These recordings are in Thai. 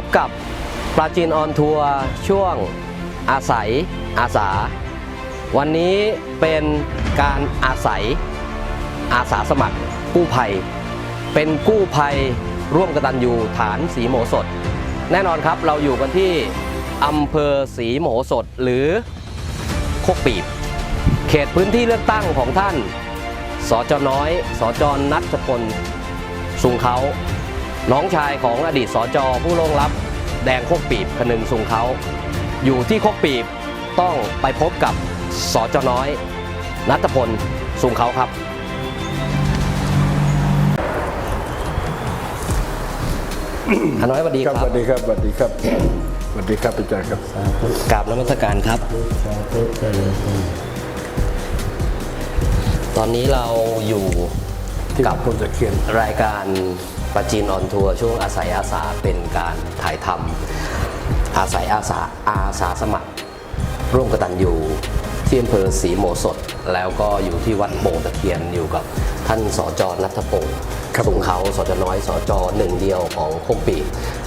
พบกับปราจีนออนทัวร์ช่วงอาศัยอาสา วันนี้เป็นการอาศัยอาสาสมัครกู้ภัย เป็นกู้ภัยร่วมกตัญญูฐานสีโมสด แน่นอนครับเราอยู่กันที่อำเภอสีโมสดหรือโคกปีบ เขตพื้นที่เลือกตั้งของท่านสจน้อยสจนัทพลสุงเขา น้องชายของอดีตสจผู้ล่วงลับ แดงโคกปีบคนึงสุงเขาอยู่ที่โคกปีบต้องไปพบกับสจน้อย นัทพลสุงเขาครับขน้อยสวัสดีคครัรับบสวัสดีครับสวัสดีครับสวัสดีครับอาจารย์ครับกราบนมัสการครับ ตอนนี้เราอยู่ที่กับต้นตะเคียนรายการ ประจีนออนทัวร์ช่วงอาศัยอาสาเป็นการถ่ายทำอาศัยอาสาอาสาสมัคร ร่วมกตันอยู่ที่อำเภอศรีโมสด แล้วก็อยู่ที่วัดโป่งตะเคียนอยู่กับท่านสจนัทพงศ์ครับสุงเขาสจน้อยสจหนึ่งเดียวของโคกปี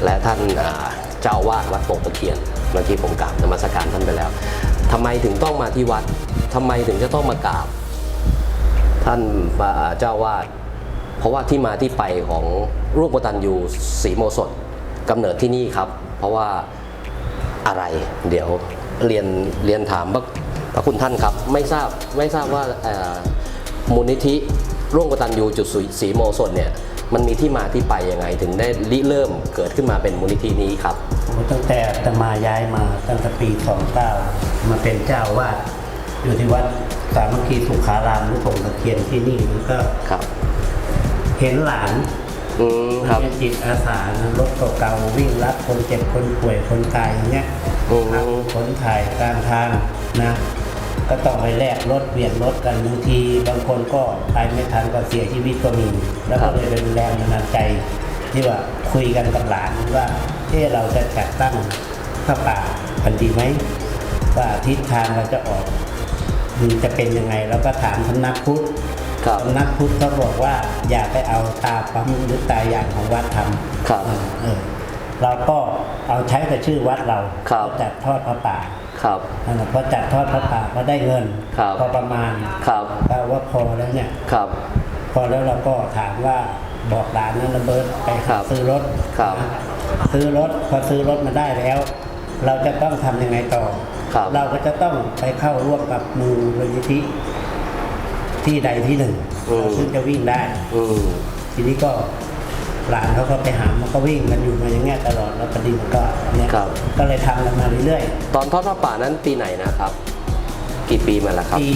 และท่านอ่าเจ้าอาวาดวัดโป่งตะเคียนเมื่อกี้ผมกราบนมัสการท่านไปแล้วทำไมถึงต้องมาที่วัดทำไมถึงจะต้องมากราบท่านอ่าเจ้าวาด เพราะว่าที่มาที่ไปของรูปกตันยูศรีโมสดกำเนิดที่นี่ครับ เพราะว่าอะไรเดี๋ยวเรียนเรียนถามพระพระคุณท่านครับ ไม่ทราบไม่ทราบว่าเอ่อมูลนิธิร่วมกตันยูจุดศรีโมสดเนี่ยมันมีที่มาที่ไปยังไง ถึงได้ริเริ่มเกิดขึ้นมาเป็นมูลนิธินี้ครับตั้งแต่อาตมาย้ายมาตั้งแต่ปี 29 มาเป็นเจ้าอาวาดอยู่ที่วัดสามัคคีสุขารามหรือผงตะเคียนที่นี่มันก็ครับ เห็นหลานอืมครับเป็นจิตอาสานะรถเก่าๆวิ่งรับคนเจ็บคนป่วยคนตายอย่างเงี้ยอืมขับคนถ่ายตามทางนะ ก็ต้องไปแลกรถเปลี่ยนรถกันบางทีบางคนก็ไปไม่ทันก็เสียชีวิตก็มี แล้วก็เลยเป็นแรงบันดาลใจ ที่ว่าคุยกันกับหลานว่าเอ๊ะเราจะจัดตั้งข้าป่ากันดีไหมว่าทิศทางเราจะออกมันจะเป็นยังไงแล้วก็ถามสำนักพุทธครับ สำนักพุทธเขาบอกว่า อย่าไปเอาตาปั๊มหรือตาอย่างของวัดทำครับเออเออเราก็เอาใช้แต่ชื่อวัดเราครับจัดทอดพระป่าครับนั่นแหละพอจัดทอดพระป่าก็ได้เงินครับพอประมาณครับก็ว่าพอแล้วเนี่ยครับ พอแล้วเราก็ถามว่าบอกหลานนั้นระเบิดไปครัหาบซื้อรถครับนะซื้อรถพอซื้อรถมาได้แล้ว เราจะต้องทำยังไงต่อครับเราก็จะต้องไปเข้าร่วมกับมูลนิธิ ที่ใดที่หนึ่งซึ่งจะวิ่งได้ อืม ทีนี้ก็หลานเขาก็ไปหามันก็วิ่งกันอยู่มาอย่างเงี้ยตลอดแล้วพอดีมันก็เนี่ยครับ ก็เลยทำกันมาเรื่อยตอนทอดผ้าป่านั้นปีไหนนะครับ กี่ปีมาแล้วครับๆปี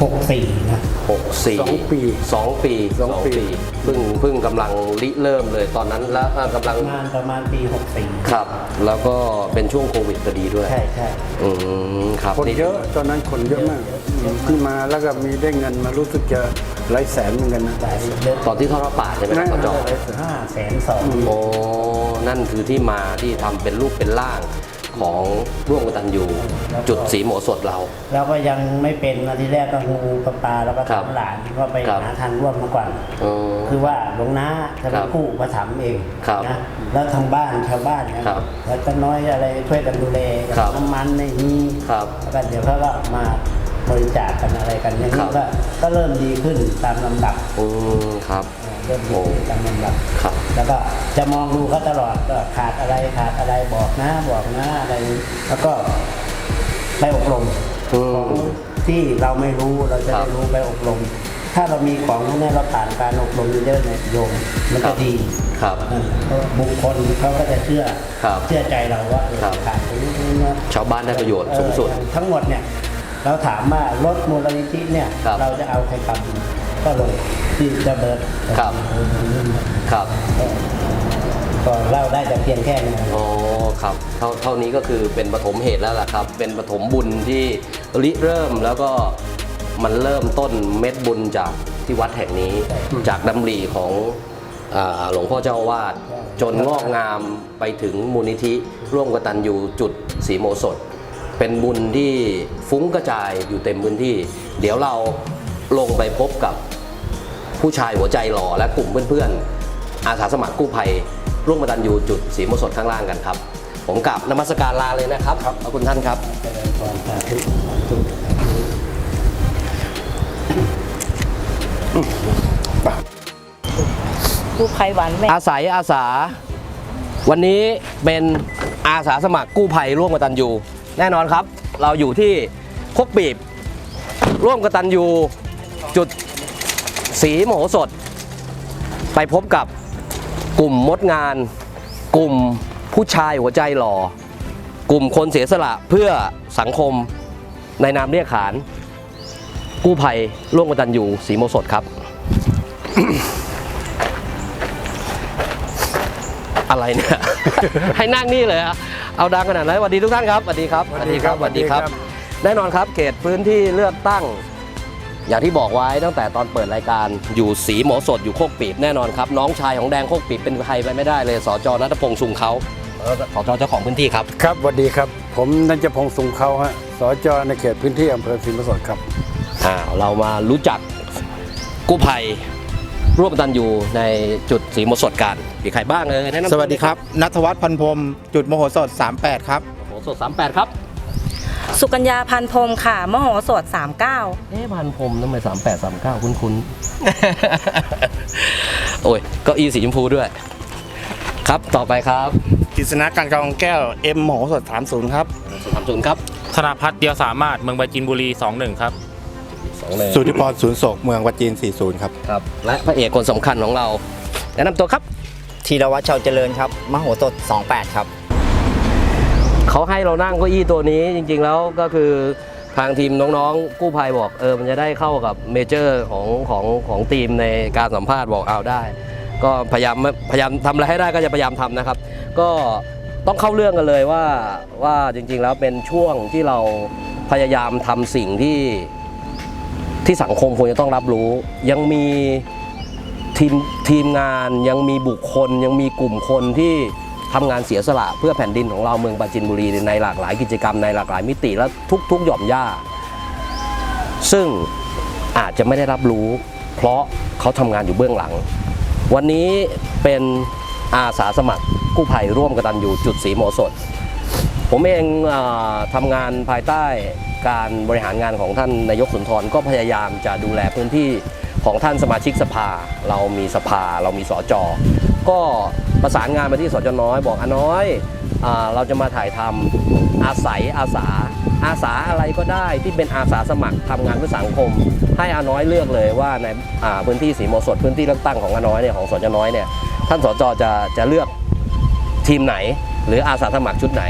หกสี่นะหกสี่สองปีสองปีสองปี เพิ่งเพิ่งกำลังริเริ่มเลยตอนนั้นแล้วเอ่อกำลังประมาณประมาณปีหกสี่ครับ แล้วก็เป็นช่วงโควิดพอดีด้วย ใช่ใช่อืมครับคนเยอะตอนนั้นคนเยอะมากที่มาแล้วก็มีได้เงินมารู้สึกจะหลายแสนเหมือนกันนะ หลายเยอะตอนที่ทอดผ้าป่าใช่ไหมครับพ่อจอ ห้าแสนสอง โอ้ นั่นคือที่มาที่ทำเป็นรูปเป็นร่าง ของร่วมกตันยูจุดสีโหมสดเราแล้วก็ยังไม่เป็นนะทีแรกก็งูปลาปลาแล้วก็ครับทำหลานก็ไปครับ หาทางร่วมมาก่อนอ๋อคือว่าหลวงน้าจะครัเป็นบผู้อุประถมภ์เองครับนะแล้วทางบ้านชาวบ้านเนี่ยครับแล้วก็น้อยอะไรช่วยกันดูแลครับน้ำมันในนี้ครับแล้วก็เดี๋ยวเขาก็มาบริจาคกันอะไรกันอย่างครันี้บ ก็ก็เริ่มดีขึ้นตามลำดับ อืมครับ เริ่มดีขึ้นตามลำดับครับแล้วก็จะมองดูเขาตลอดก็ขาดอะไรขาดอะไรบอกนะบอกนะอะไรแล้วก็ไปอบรมอืมของที่เราไม่รู้เราจะครัได้บรู้ไปอบรม ถ้าเรามีของพวกนี้เราผ่านการอบรมเยอะๆเนี่ยโยมมันครัจะบดีครับเออเพราะบุคคลเขาก็จะเชื่อครับเชื่อใจเราว่าเออครับขาดตรงนี้ตรงนี้นะชาวบ้านได้ประโยชน์สูงสุดเออทั้งหมดเนี่ยเราถามว่ารถมูลนิธิเนี่ยครับเราจะเอาใครทำ ก็ลงที่จะเบิร์ดครับ ครับ ก็เล่าได้แต่เพียงแค่นี้อ๋อครับเท่าเท่านี้ก็คือเป็นปฐมเหตุแล้วล่ะครับ เป็นปฐมบุญที่ริเริ่มแล้วก็มันเริ่มต้นเม็ดบุญจากที่วัดแห่งนี้ จากดำริของอาหลวงพ่อเจ้าอาวาดจนงอกงามไปถึงมูลนิธิร่วมกตันยูจุดสีโมสด เป็นบุญที่ฟุ้งกระจายอยู่เต็มพื้นที่ เดี๋ยวเรา ลงไปพบกับผู้ชายหัวใจหล่อและกลุ่มเพื่อนๆ อาสาสมัครกู้ภัย ร่วมกตันยูจุดสีมสดข้างล่างกันครับ ผมกลับนมัสการลาเลยนะครับขอบคุณท่านครับกู้ภัยหวานแม่อาศัยอาสา วันนี้เป็นอาสาสมัครกู้ภัยร่วมกตันยูแน่นอนครับ เราอยู่ที่โคกปีบ ร่วมกตันยู จุดสีโมโหสด ไปพบกับกลุ่มมดงาน กลุ่มผู้ชายหัวใจหล่อ กลุ่มคนเสียสละเพื่อสังคมในนามเรียกขาน กู้ภัยร่วมกตันอยู่สีโมโหสดครับ อะไรเนี่ย ให้นั่งนี่เลยอะเอาดังขนาดไหนสวัสดีทุกท่านครับสวัสดีครับสวัสดีครับสวัสดีครับ แน่นอนครับเขตพื้นที่เลือกตั้ง อย่างที่บอกไว้ตั้งแต่ตอนเปิดรายการอยู่สีหมอสดอยู่โคกปีบแน่นอนครับ น้องชายของแดงโคกปีบเป็นใครไปไม่ได้เลยสจนัทพงษ์ชุมเขาสจเจ้าของพื้นที่ครับ ครับสวัสดีครับ ผมนันจพงษ์สุงเขาฮะสจในเขตพื้นที่อำเภอศรีมสดครับอ่าเรามารู้จักกู้ภัยร่วมตันอยู่ในจุดสีหมอสดกันมีใครบ้างเลยแนะนำสวัสดีครับนัทวัฒน์พันพรหมจุดโมโหสด 38 ครับโอ้โหสด 38 ครับ สุกัญญาพันพรหมค่ะ มโหสถ39 เอ๊ะพันพรมทำไมสามแปดสามเก้าคุ้นคุ้นๆโอ้ยเก็อีสีชมพูด้วย ครับต่อไปครับกฤษณะการกองแก้วเอ็มโมโหสด30 ครับ สามศูนย์ครับธนพัฒน์เดียวสามารถเมืองปราจินบุรี 21 ครับ สองเลยสุทธิพรศูนย์โศกเมืองวัดจีน 40 ครับ ครับ และพระเอกคนสำคัญของเรา แนะนำตัวครับ ธีรวัตรชาวเจริญครับ มโหสถ 28 ครับ เขาให้เรานั่งเก้าอี้ตัวนี้จริง ๆ แล้วก็คือทางทีมน้องๆกู้ภัยบอกเออมันจะได้เข้ากับเมเจอร์ของของของทีมในการสัมภาษณ์บอกเอาได้ ก็พยายามพยายามทำอะไรให้ได้ก็จะพยายามทำนะครับ ก็ต้องเข้าเรื่องกันเลยว่าว่าจริง ๆ แล้วเป็นช่วงที่เราพยายามทำสิ่งที่ที่สังคมควรจะต้องรับรู้ ยังมีทีมทีมงานยังมีบุคคล ยังมีกลุ่มคนที่ ทำงานเสียสละเพื่อแผ่นดินของเราเมืองปราจินบุรีในหลากหลายกิจกรรมในหลากหลายมิติและทุกๆหย่อมย่า ซึ่งอาจจะไม่ได้รับรู้ เพราะเขาทำงานอยู่เบื้องหลัง วันนี้เป็นอาสาสมัครกู้ภัยร่วมกตันอยู่จุดสีโมสด ผมเองอทำงานภายใต้การบริหารงานของท่านนายกสุนทรก็พยายามจะดูแลพื้นที่ของท่านสมาชิกสภา เรามีสภา เรามีสจก็ ประสานงานมาที่สจน้อย บอกอน้อยอเราจะมาถ่ายทำอาศัยอาสา อาสาอะไรก็ได้ที่เป็นอาสาสมัครทำงานเพื่อสังคม ให้อาน้อยเลือกเลยว่าในาพื้นที่สีโมสดพื้นที่เลือกตั้งของอาน้อยเนี่ยของสจน้อยเนี่ยท่านสจจะจะเลือกทีมไหน หรืออาสาสมัครชุดไหน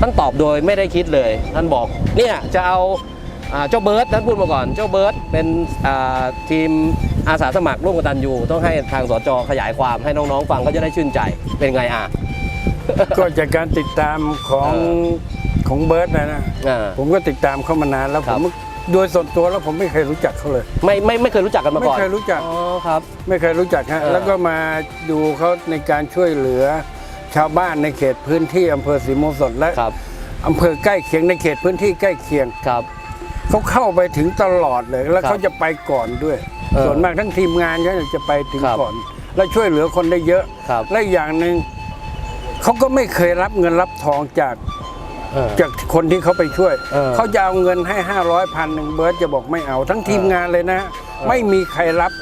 ท่านตอบโดยไม่ได้คิดเลย ท่านบอกเนี่ยจะเอาเจ้าเบิร์ตท่านพูดมาก่อนเจ้าเบิร์ตเป็นทีม อาสาสมัครร่วมกันตันยูต้องให้ทางสจขยายความให้น้องๆฟังก็จะได้ชื่นใจเป็นไงอะ ก็จากการติดตามของเออของเบิร์ตนะนะอ่า ผมก็ติดตามเขามานานแล้วคผรับ มโดยส่วนตัวแล้วผมไม่เคยรู้จักเขาเลย ไม่ไม่ไม่เคยรู้จักกันมาไม่ก่อนเคยรู้จัก อ๋อครับ ไม่เคยรู้จักฮะเออ แล้วก็มาดูเขาในการช่วยเหลือ ชาวบ้านในเขตพื้นที่อำเภอศรีโมสดและครับอำเภอใกล้เคียงในเขตพื้นที่ใกล้เคียงครับ เขาเข้าไปถึงตลอดเลย แล้วครับ เขาจะไปก่อนด้วย เออส่วนมากทั้งทีมงานเขาจะไปถึงครับก่อน แล้วช่วยเหลือคนได้เยอะ ครับ และอีกอย่างหนึ่งเขาก็ไม่เคยรับเงินรับทองจากเออ จากคนที่เขาไปช่วยเออเขาจะเอาเงินให้500พันหนึ่งเบิร์ตจะบอกไม่เอา ทั้งทีมงานเลยนะไม่มีใครรับ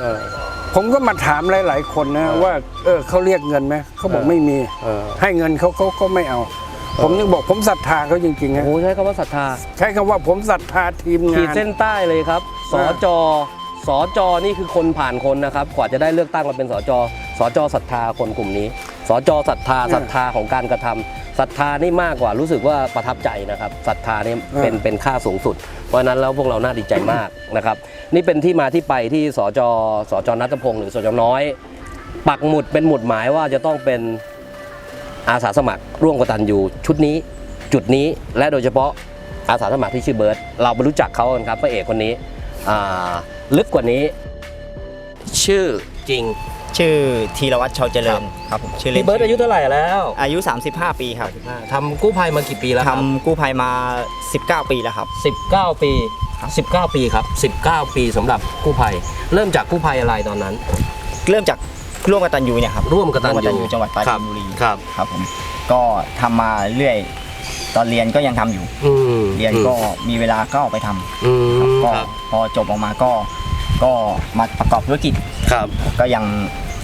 เออ ผมก็มาถามหลาย ๆ คนนะเออว่าเออเขาเรียกเงินไหมเขาบอกเออ ไม่มี เออให้เงินเขาเขาก็ไม่เอา ผมนึกบอกผมศรัทธาเขาจริงๆโอ้นะโหใช้คำว่าศรัทธา ใช้คำว่าผมศรัทธาทีมขีดงานเส้นใต้เลยครับสอ่าจ สจนี่คือคนผ่านคนนะครับ กว่าจะได้เลือกตั้งมาเป็นสจสจศรัทธาคนกลุ่มนี้สจศรัทธาศรัทธาของการกระทำศรัทธานี่มากกว่ารู้สึกว่าประทับใจนะครับศรัทธานี่เป็นเป็นค่าสูงสุด เพราะฉะนั้นแล้วพวกเราน่าดีใจมากนะครับ นี่เป็นที่มาที่ไปที่สจสจนัทพงศ์หรือสจน้อย ปักหมุดเป็นหมุดหมายว่าจะต้องเป็นอาสาสมัครร่วมกตันยูชุดนี้จุดนี้และโดยเฉพาะอาสาสมัครที่ชื่อเบิร์ตเราไปรู้จักเขากันครับพระเอกคนนี้อ่า ลึกกว่านี้ ชื่อจริง ชื่อธีรวัตรชาวเจริญครับผมชื่อเล่พี่นเบิร์ตอายุเท่าไหร่แล้วอายุ 35 ปีครับทำกู้ภัยมากี่ปีแล้วครับทำกู้ภัยมา 19 ปีแล้วครับ 19 ปี 19 ปีครับ 19 ปีสำหรับกู้ภัย เริ่มจากกู้ภัยอะไรตอนนั้น เริ่มจากร่วมกตันยูเนี่ยครับร่วมกตันยูร่วมกตันยูจังหวัดปราจีนบุรีครับ ครับผมก็ทำมาเรื่อย ตอนเรียนก็ยังทำอยู่ อืมเรียนก็มีเวลาก็ออกไปทำอืมครับก็ครับพอจบออกมาก็ ก็มาประกอบธุรกิจครับก็ยัง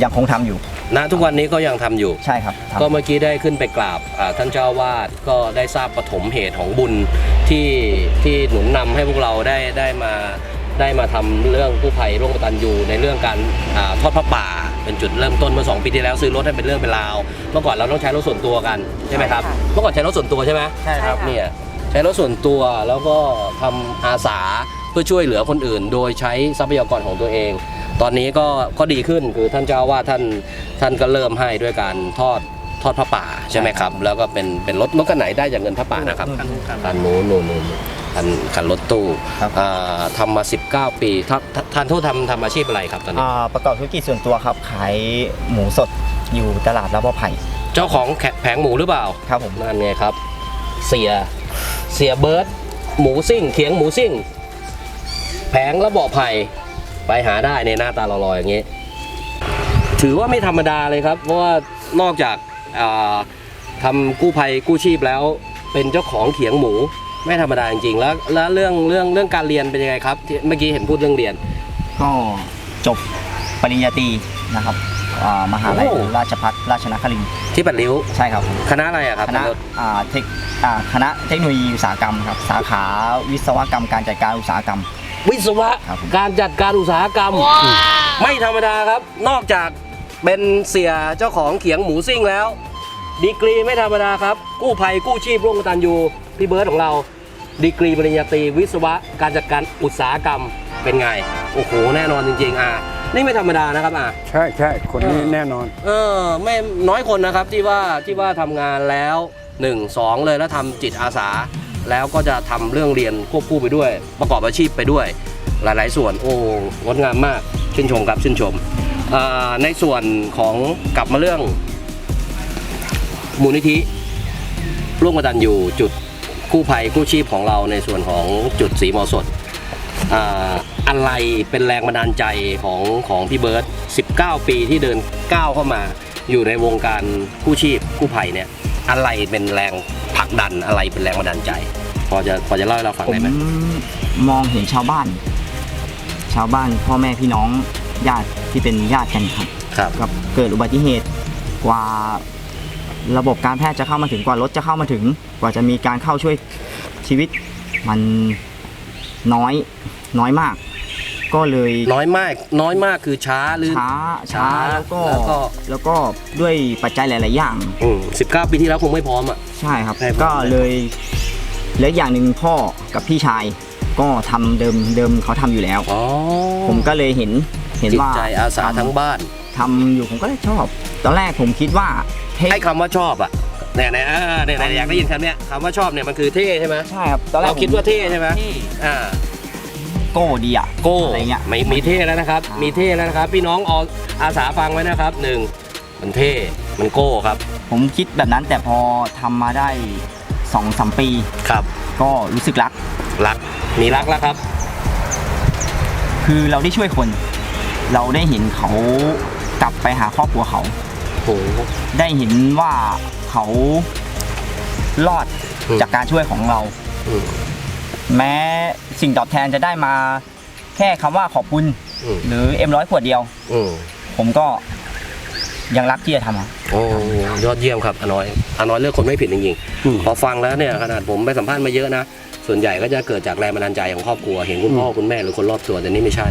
ยังคงทำอยู่ณทุกวันนี้ก็ยังทำอยู่ ใช่ครับทำ ก็เมื่อกี้ได้ขึ้นไปกราบอ่าท่านเจ้าอาวาดก็ได้ทราบปฐมเหตุของบุญที่ที่หนุนนำให้พวกเราได้ได้มาได้มาทำเรื่องกู้ภัยร่วมกตันยูในเรื่องการอาทอดพระป่า เป็นจุดเริ่มต้นเมื่อ2ปีที่แล้วซื้อรถให้เป็นเรื่องเป็นราว เมื่อก่อนเราต้องใช้รถส่วนตัวกันใช่ไหมครับใช่ค่ะเมื่อก่อนใช้รถส่วนตัวใช่ไหมใช่ครับเนี่ยใช้รถส่วนตัวแล้วก็ทำอาสาเพื่อช่วยเหลือคนอื่น โดยใช้ทรัพยากรของตัวเอง ตอนนี้ก็ก็ดีขึ้นคือท่านเจ้าอาว่าสท่านท่านก็เริ่มให้ด้วยการทอดทอดพระป่าใช่ไหมครับ แล้วก็เป็นเป็นรถรถคันไหนได้จากเงินพระป่านะครับคันนู้นนู้นนู้น คันคันรถตู้ครับ อ่าทำมา 19 ปีท่านท่านทูตทำทำอาชีพอะไรครับตอนนี้ อ่าประกอบธุรกิจส่วนตัวครับ ขายหมูสดอยู่ตลาดรับว่าไผ่เจ้าของแขแผงหมูหรือเปล่า ครับผม นั่นไงครับ เสียเสียเบิร์ดหมูซิ่ง เขียงหมูซิ่ง แผงระเบาะไผ่ไปหาได้ในหน้าตาลอยๆอย่างนี้ ถือว่าไม่ธรรมดาเลยครับ เพราะว่านอกจากอ่าทำกู้ภัยกู้ชีพแล้ว เป็นเจ้าของเขียงหมู ไม่ธรรมดาจริงๆ แล้วแล้วเรื่องเรื่องเรื่องการเรียนเป็นยังไงครับที่เมื่อกี้เห็นพูดเรื่องเรียน ก็จบปริญญาตรีนะครับอ่ามหาลัยโอ้ ราชพัฒราชนครินทร์ที่ปัดริ้วใช่ครับผม คณะอะไรอะครับคณะท่านรถอ่าเทคอ่าคณะเทคโนโลยีอุตสาหกรรมครับสาขาวิศวกรรมการจัดการอุตสาหกรรม วิศวะครับผม การจัดการอุตสาหกรรม ไม่ธรรมดาครับ นอกจากเป็นเสียเจ้าของเขียงหมูซิ่งแล้ว ดีกรีไม่ธรรมดาครับ กู้ภัยกู้ชีพร่วมกตันยูพี่เบิร์ดของเรา ดีกรีปริญญาตรีวิศวะการจัดการอุตสาหกรรมเป็นไง โอ้โห แน่นอนจริง ๆ อะ นี่ไม่ธรรมดานะครับอะ ใช่ใช่คนนี้แน่นอน เออไม่น้อยคนนะครับที่ว่าที่ว่าทำงานแล้ว 1 2 เลยแล้วทำจิตอาสา แล้วก็จะทำเรื่องเรียนควบคู่ไปด้วย ประกอบอาชีพไปด้วย หลาย ๆ ส่วนโอ้งดงามมากชื่นชมครับชื่นชมอ่าในส่วนของกลับมาเรื่อง มูลนิธิร่วมกตันอยู่จุด กู้ภัยกู้ชีพของเราในส่วนของจุดสีมอสดอ่าอะไรเป็นแรงบันดาลใจของของพี่เบิร์ต19 ปีที่เดินก้าวเข้ามา อยู่ในวงการกู้ชีพกู้ภัยเนี่ย อะไรเป็นแรงผลักดันอะไรเป็นแรงบันดาลใจ พอจะพอจะเล่าให้เราฟังผมได้ไหมมองเห็นชาวบ้าน ชาวบ้านพ่อแม่พี่น้องญาติที่เป็นญาติกันครับครับกับเกิดอุบัติเหตุกว่า ระบบการแพทย์จะเข้ามาถึงกว่ารถจะเข้ามาถึง กว่าจะมีการเข้าช่วยชีวิต มันน้อยน้อยมาก ก็เลยน้อยมาก น้อยมากคือช้าหรือ ช้าช้าช้าแล้วก็แล้วก็ แล้วก็ด้วยปัจจัยหลาย ๆ อย่าง อืม19ปีที่แล้วคงไม่พร้อมอะ ใช่ครับ ใช่ครับ ก็เลยและอย่างหนึ่งพ่อกับพี่ชาย ก็ทำเดิมเดิมเขาทำอยู่แล้ว อ๋อผมก็เลยเห็นเห็นจิตว่า ใจอาสาทั้งบ้าน ทำอยู่ผมก็เลยชอบ ตอนแรกผมคิดว่าเท่ให้คำว่าชอบอะเนี่ยเนี่ยอ่าเนี่ยเนี่ยอยากได้ยินคำเนี้ยคำว่าชอบเนี่ยมันคือเท่ใช่ไหมใช่ครับตอนแรกเราคิดว่าเท่ใช่ไหมเท่อ่าโก้ดีอะโก้อะไรเงี้ย ไม่มีเท่แล้วนะครับ อ่ามี มีเท่แล้วนะครับ พี่น้องเอาอาสาฟังไว้นะครับหนึ่งมันเท่มันโก้ครับผมคิดแบบนั้นแต่พอทำมาได้สองสามปี ครับก็รู้สึกรัก รักมีรักแล้วครับ คือเราได้ช่วยคน เราได้เห็นเขา กลับไปหาครอบครัวเขาโอ้โห ได้เห็นว่าเขารอดอืม จากการช่วยของเรา อืม แม้สิ่งตอบแทนจะได้มาแค่คำว่าขอบคุณ อืม หรือเอ็มร้อยขวดเดียว อืมผมก็ยังรักที่จะทำอะโอ้ยอดเยี่ยมครับอาน้อยอาน้อยเลือกคนไม่ผิดจริงอืมๆพอฟังแล้วเนี่ยขนาดผมไปสัมภาษณ์มาเยอะนะส่วนใหญ่ก็จะเกิดจากแรงบันดาลใจของครอบครัวเห็นคุณพ่อคุณแม่หรือคนรอบตัวแต่นี่ไม่ใช่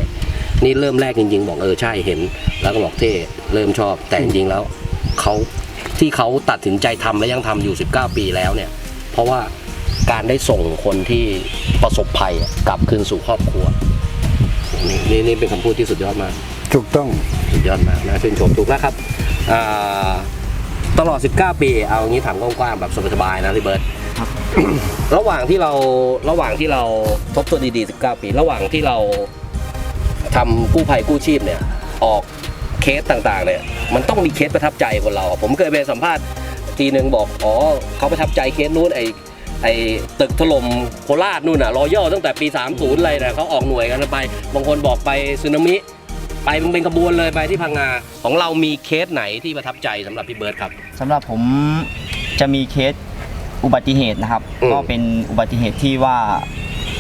นี่เริ่มแรกจริง ๆ บอกเออใช่เห็น แล้วก็บอกเท่เริ่มชอบแต่จริงๆแล้วเขาที่เขาตัดสินใจทำและยังทำอยู่ 19 ปีแล้วเนี่ย เพราะว่าการได้ส่งคนที่ประสบภัยอะกลับคืนสู่ครอบครัว นี่นี่นี่เป็นคำพูดที่สุดยอดมาก ถูกต้องสุดยอดมากนะชื่นชมถูกแล้วครับอ่าตลอด 19 ปี เอางี้ถามกว้างๆแบบสบายๆนะพี่เบิร์ตครับระหว่างที่เราระหว่างที่เราทบทวนดีๆ 19 ปี ระหว่างที่เรา ทำกู้ภัยกู้ชีพเนี่ยออกเคสต่างๆเนี่ยมันต้องมีเคสประทับใจคนเรา ผมเคยไปสัมภาษณ์ทีหนึ่งบอกอ๋อเขาประทับใจเคสนู้นไอไอตึกถล่มโคราชนู่นน่ะรอย่อตั้งแต่ปี 30อะไรนะเขาออกหน่วยกันไป บางคนบอกไปสึนามิ ไปมึงเป็นขบวนเลยไปที่พังงาของเรามีเคสไหนที่ประทับใจสำหรับพี่เบิร์ดครับสำหรับผมจะมีเคสอุบัติเหตุนะครับอืมก็เป็นอุบัติเหตุที่ว่า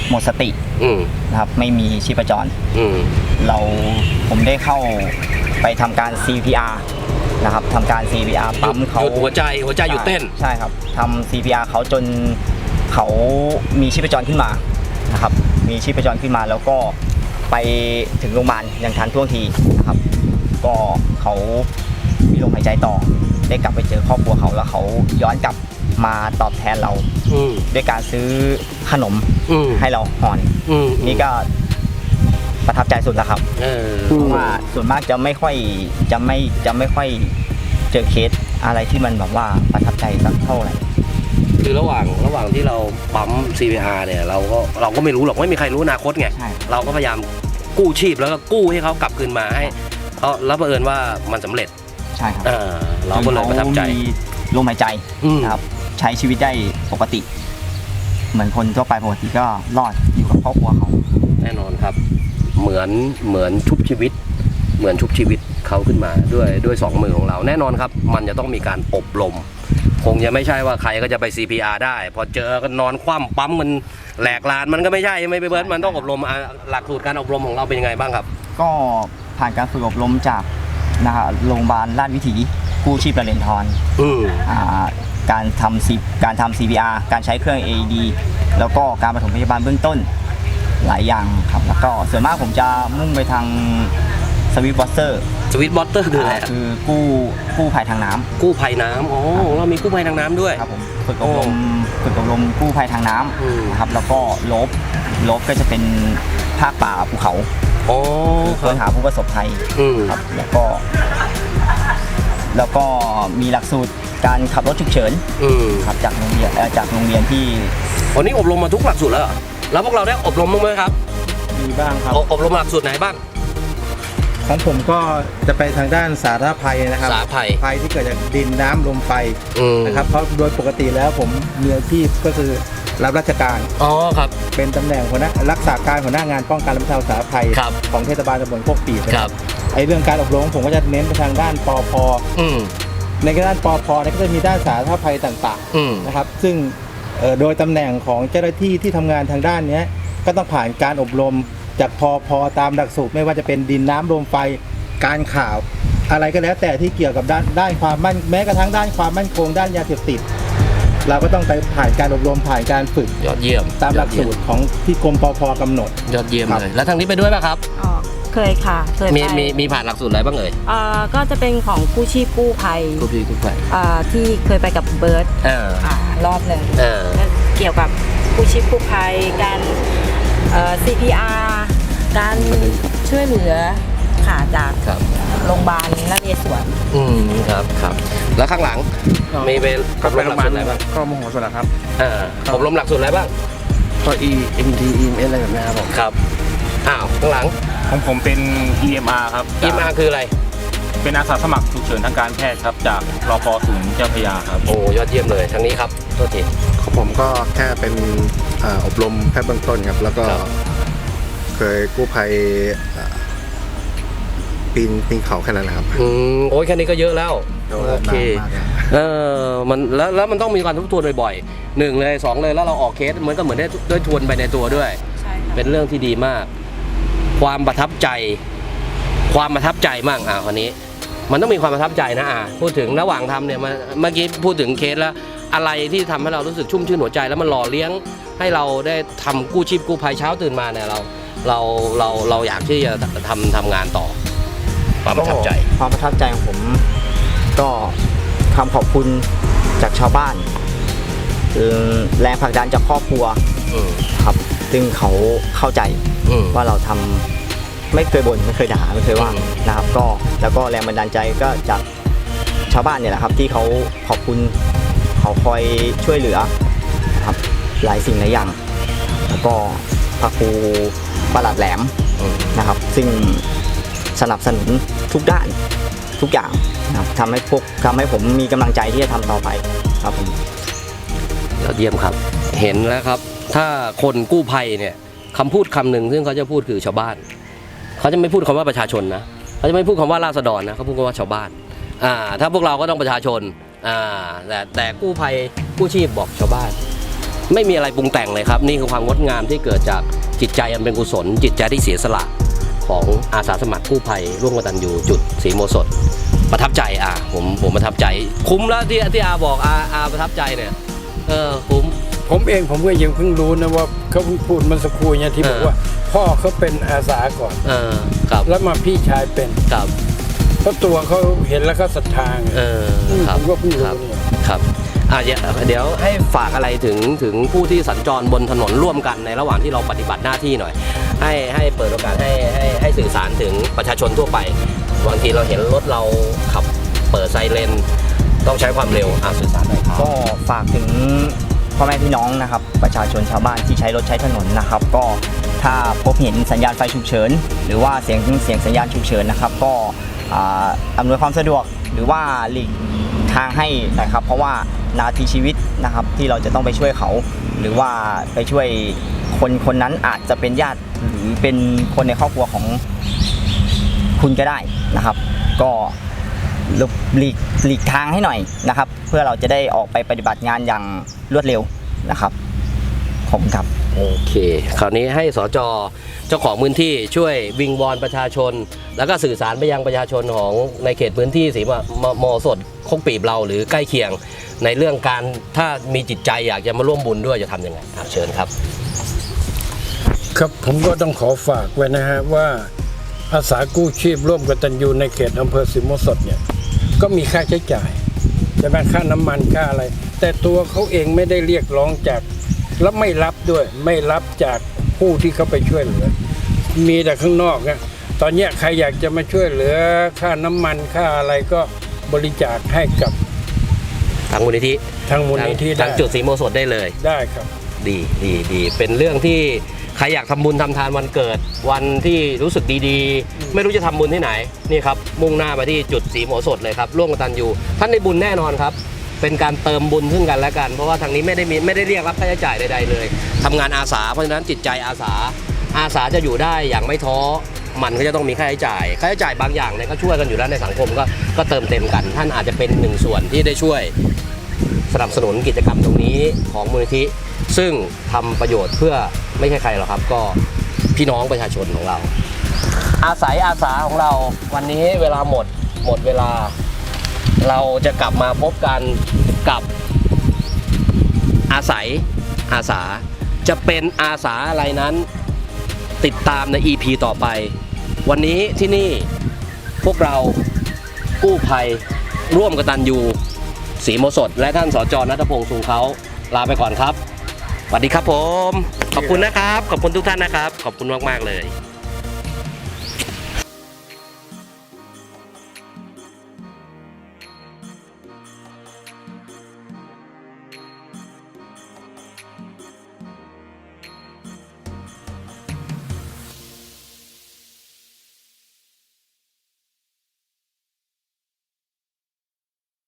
หมดสติอืมนะครับไม่มีชีพจร อืมเราผมได้เข้าไปทำการ CPR นะครับทำการ CPR ปั๊มเขาหยุดหัวใจหัวใจหยุดเต้น ใช่ครับทำ CPR เขาจนเขามีชีพจรขึ้นมานะครับ มีชีพจรขึ้นมาแล้วก็ไปถึงโรงพยาบาลอย่างทันท่วงทีนะครับ ก็เขามีลมหายใจต่อได้กลับไปเจอครอบครัวเขาแล้วเขาย้อนกลับ มาตอบแทนเราอืมด้วยการซื้อขนมอืมให้เราห่อนอืมนี่ก็ประทับใจสุดแล้วครับเออเพราะว่าส่วนมากจะไม่ค่อยจะไม่จะไม่ค่อยเจอเคสอะไรที่มันแบบว่าประทับใจสักเท่าไหร่ คือระหว่างระหว่างที่เราปั๊ม CPR เนี่ยเราก็เราก็ไม่รู้หรอกไม่มีใครรู้อนาคตไง ใช่ เราก็พยายามกู้ชีพแล้วก็กู้ให้เขากลับคืนมาให้เขาแล้วเผอิญว่ามันสำเร็จใช่ครับเออเราก็เลยประทับใจเขามีลมหายใจอืม นะครับ ใช้ชีวิตได้ปกติ เหมือนคนทั่วไปปกติก็รอดอยู่กับครอบครัวเขาแน่นอนครับ เหมือนเหมือนชุบชีวิต เหมือนชุบชีวิตเขาขึ้นมาด้วยด้วยสองมือของเรา แน่นอนครับ มันจะต้องมีการอบรมคงจะไม่ใช่ว่าใครก็จะไป CPR ได้ พอเจอกันนอนคว่ำปั๊มมันแหลกลานมันก็ไม่ใช่ใช่ไหมพี่เบิร์ดมันต้องอบรมอะหลักสูตรการอบรมของเราเป็นยังไงบ้างครับ ก็ผ่านการฝึกอบรมจากนะฮะโรงพยาบาลราชวิถีกู้ชีพประเรนทรอืมอ่า การทำ C การทำ CPR การใช้เครื่อง AED แล้วก็การปฐมพยาบาลเบื้องต้นหลายอย่างครับแล้วก็ส่วนมากผมจะมุ่งไปทางสวิตวอเตอร์สวิตบอตเตอร์คืออะไรอะคือกู้กู้ภัยทางน้ำ กู้ภัยน้ำอ๋อเรามีกู้ภัยทางน้ำด้วย ครับผมฝึกอบรมฝึกอบรมกู้ภัยทางน้อืมำนะครับแล้วก็ลบลบก็จะเป็นภาคป่าภูเขาอ๋อคค้นรับหาผู้ประสบภัยอืม ครับแล้วก็ แล้วก็มีหลักสูตรการขับรถฉุกเฉินอืมครับจากโรงเรียนเอ่อจากโรงเรียนที่วันนี้อบรมมาทุกหลักสูตรแล้วเหรอแล้วพวกเราได้อบรมบ้างไหมครับมีบ้างครับอบอบรมหลักสูตรไหนบ้าง ของผมก็จะไปทางด้านสาธารณภัยนะครับสาภัย ภัยที่เกิดจากดินน้ำลมไฟอืมนะครับเพราะโดยปกติแล้วผมมีอาชีพก็คือ รับราชการอ๋อครับ เป็นตำแหน่งหัวหน้ารักษาการหัวหน้างานป้องกันและบรรเทาสาธารณภัย ครับของเทศบาลตำบลโคกปีบนะคครัรับบไอ้เรื่องการอบรมผมก็จะเน้นไปทางด้านปอพอืมในด้านปอพเนี่ยก็จะมีด้านสาธารณภัยต่างอืมๆนะครับ ซึ่งเอ่อโดยตำแหน่งของเจ้าหน้าที่ที่ทำงานทางด้านเนี้ยก็ต้องผ่านการอบรมจากพอพอตามหลักสูตรไม่ว่าจะเป็นดินน้ำลมไฟการข่าว อะไรก็แล้วแต่ที่เกี่ยวกับด้านด้านความมั่นแม้กระทั่งด้านความมั่นคงด้านยาเสพติด เราก็ต้องไปผ่านการอบรมผ่านการฝึกยอดเยี่ยมตามหลักสูตรของที่กรมปอพกำหนด ยอดเยี่ยมครับ เลย แล้วทางนี้ไปด้วยป่ะครับ อ๋อเคยค่ะ เคยมีไปมีมีผ่านหลักสูตรอะไรบ้างเอ่ยเอ่อก็จะเป็นของกู้ชีพกู้ภัยกู้พี่กู้ภัยเอ่อที่เคยไปกับเบิร์ตเอออ่ารอบหนึ่งเออเกี่ยวกับกู้ชีพกู้ภัยการเอ่อ CPR การช่วยเหลือ ค่ะจากครับ โรงพยาบาลนเรศวรอืมครับครับ แล้วข้างหลังมีเป็นอบรมหลักสูตรอะไรบ้างก็มโหสถครับเอออบรมหลักสูตรอะไรบ้างก็ E M D E M S อะไรแบบนี้ครับผมครับอ้าวข้างหลัง ของผมเป็น EMR ครับอีมาคืออะไร เป็นอาสาสมัครฉุกเฉินทางการแพทย์ครับจากรอพศูนย์เจ้าพระยาครับ โอ้ยอดเยี่ยมเลยทางนี้ครับโทษที ของผมก็แค่เป็นอ่าอบรมแพทย์เบื้องต้นครับ แล้วก็ครับ เคยกู้ภัยอ่า ปีนปีนเขาแค่นั้นแหละครับอืมโอ้ยแค่นี้ก็เยอะแล้วก็โอเค นานมากแล้วเออมันแล้วแล้วมันต้องมีการทบทวนบ่อยๆหนึ่งเลยสองเลยแล้วเราออกเคสเหมือนก็เหมือนได้ด้วยทวนไปในตัวด้วย ใช่ค่ะเป็นเรื่องที่ดีมาก ความประทับใจ ความประทับใจมั่งอะวันนี้ มันต้องมีความประทับใจนะอะพูดถึงระหว่างทำเนี่ยมันเมื่อกี้พูดถึงเคสแล้ว อะไรที่ทำให้เรารู้สึกชุ่มชื่นหัวใจ แล้วมันหล่อเลี้ยง ให้เราได้ทำกู้ชีพกู้ภัยเช้าตื่นมาเนี่ยเรา เราเราเราอยากที่จะทำทำงานต่อ ความประทับใจ ความประทับใจของผมก็คำขอบคุณจากชาวบ้านคือแรงผลักดันจากครอบครัวอืมครับ ซึ่งเขาเข้าใจอืมว่าเราทำไม่เคยบ่นไม่เคยด่าไม่เคยว่าอืมนะครับก็แล้วก็แรงบันดาลใจก็จากชาวบ้านเนี่ยแหละครับ ที่เขาขอบคุณเขาคอยช่วยเหลือครับหลายสิ่งหลายอย่าง แล้วก็พระครูประหลัดแหลมอืมนะครับ ซึ่ง สนับสนุนทุกด้านทุกอย่างนะครับทำให้พวกทำให้ผมมีกำลังใจที่จะทำต่อไปครับผม ยอดเยี่ยมครับ เห็นแล้วครับ ถ้าคนกู้ภัยเนี่ยคำพูดคำหนึ่งซึ่งเขาจะพูดคือชาวบ้าน เขาจะไม่พูดคำว่าประชาชนนะเขาจะไม่พูดคำว่าราษฎรนะเขาพูดคำว่าชาวบ้านอ่าถ้าพวกเราก็ต้องประชาชนอ่าแต่แต่กู้ภัยกู้ชีพบอกชาวบ้าน ไม่มีอะไรปรุงแต่งเลยครับ นี่คือความงดงามที่เกิดจากจิตใจอันเป็นกุศล จิตใจที่เสียสละ ของอาสาสมัครกู้ภัยร่วมกตันยูจุดสีโมสดประทับใจอะผมผมประทับใจ คุ้มแล้วที่ที่อาบอกอาอาประทับใจเนี่ยเออคุ้มผมเองผมก็ยังเพิ่งรู้นะว่าเขาเพิ่งพูดเมันสักครู่เนี่ยที่บอกเออว่า พ่อเขาเป็นอาสาก่อนเออครับแล้วมาพี่ชายเป็นครับเพราะตัวเขาเห็นแล้วเขาศรัทธาไงเออมครับผมก็เพิ่งครู้รับเนี่ยครับ อะเดี๋ยวเดี๋ยวให้ฝากอะไรถึงถึงผู้ที่สัญจรบนถนนร่วมกันในระหว่างที่เราปฏิบัติหน้าที่หน่อย ให้ให้เปิดโอกาสให้ให้ให้สื่อสารถึงประชาชนทั่วไปบางทีเราเห็นรถเราขับเปิดไซเรนต้องใช้ความเร็วอะสื่อสารหน่อยครับก็ฝากถึงพ่อแม่พี่น้องนะครับ ประชาชนชาวบ้านที่ใช้รถใช้ถนนนะครับ ก็ถ้าพบเห็นสัญญาณไฟฉุกเฉิน หรือว่าเสียงเสียงสัญญาณฉุกเฉินนะครับ ก็อ่าอำนวยความสะดวกหรือว่าหลีก ทางให้นะครับ เพราะว่านาทีชีวิตนะครับที่เราจะต้องไปช่วยเขา หรือว่าไปช่วยคนคนนั้นอาจจะเป็นญาติหรือเป็นคนในครอบครัวของคุณก็ได้นะครับ ก็หลีกหลีกทางให้หน่อยนะครับ เพื่อเราจะได้ออกไปปฏิบัติงานอย่างรวดเร็วนะครับ ขอบคุณครับ โอเค คราวนี้ให้สจเจ้าของพื้นที่ช่วยวิงวอนประชาชน แล้วก็สื่อสารไปยังประชาชนของในเขตพื้นที่สีมมมสดคกปีบเราหรือใกล้เคียง ในเรื่องการถ้ามีจิตใจอยากจะมาร่วมบุญด้วยจะทำยังไงครับเชิญครับ ครับผมก็ต้องขอฝากไว้นะฮะว่าอาสากู้ชีพร่วมกับตันยูในเขตอำเภอสิมโมสดเนี่ยก็มีค่าใช้จ่ายจะเป็นค่าน้ำมันค่าอะไร แต่ตัวเขาเองไม่ได้เรียกร้องจาก และไม่รับด้วยไม่รับจากผู้ที่เขาไปช่วยเหลือ มีแต่ข้างนอกนะตอนเนี้ยใครอยากจะมาช่วยเหลือ ค่าน้ำมันค่าอะไรก็บริจาคให้กับทางมูลนิธิทางมูลนิธิทาได้งจุดสีโมสดได้เลยได้ครับ ดีดีดีเป็นเรื่องที่ใครอยากทำบุญทำทานวันเกิด วันที่รู้สึกดีๆ ไม่รู้จะทำบุญที่ไหนนี่ครับมุ่งหน้ามาที่จุดสีโมสดเลยครับร่วมกตันยูท่านได้บุญแน่นอนครับ เป็นการเติมบุญซึ่งกันและกัน เพราะว่าทางนี้ไม่ได้มีไม่ได้เรียกรับค่าใช้จ่ายใดๆเลยทำงานอาสา เพราะฉะนั้นจิตใจอาสา อาสาจะอยู่ได้อย่างไม่ท้อมันก็จะต้องมีค่าใช้จ่ายค่าใช้จ่ายบางอย่างเนี่ยก็ช่วยกันอยู่แล้วในสังคมก็ก็เติมเต็มกัน ท่านอาจจะเป็นหนึ่งส่วนที่ได้ช่วยสนับสนุนกิจกรรมตรงนี้ของมูลนิธิ ซึ่งทำประโยชน์เพื่อไม่ใช่ใครหรอกครับ ก็พี่น้องประชาชนของเรา อาศัยอาสาของเราวันนี้เวลาหมดหมดเวลา เราจะกลับมาพบกันกับอาศัยอาสา จะเป็นอาสาอะไรนั้น ติดตามใน EP ต่อไป วันนี้ที่นี่พวกเรากู้ภัยร่วมกตันยูสีโมสด และท่านสจนัทพงษ์สุงเขาลาไปก่อนครับสวัสดีครับผม ขอบคุณนะครับ ขอบคุณทุกท่านนะครับ ขอบคุณมาก ๆ เลย